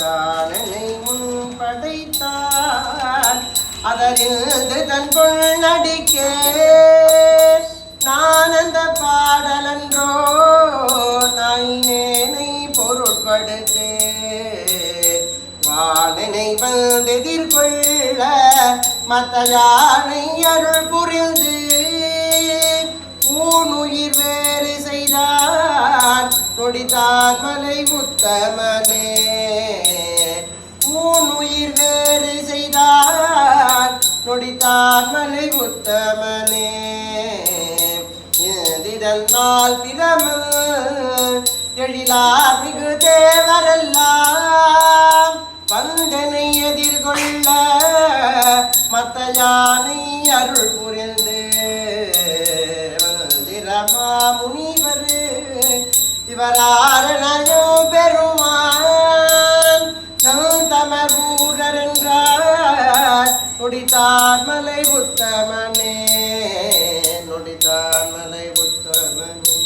தானனை முன் படைத்தான் அதறிந்து தன் நடிக்கே. நான் அந்த பாடலன்றோ நாயினேனை பொருட்படுத்தே. வானனை வந்தெதிர்கொள்ள மத்த யானை அருள் புரிந்து ஊனுயிர் வேறு செய்தான் நொடித்தான் மலை ஊன் உயிர் வேறு செய்தார் நொடித்தான் மலை உத்தமனே. இதழ் நாள் பிரமல் எழிலார் மிகு தேவரெல்லாம். வந்தனை எதிர்கொள்ள மத்த யானை அருள் புரிந்து வந்திரமா முனிவரு. இவராரணையோ பெருமான் நம் தமரூரர் என்றார். நொடித்தான் மலை புத்தமனே நொடித்தான் மலை புத்தமனே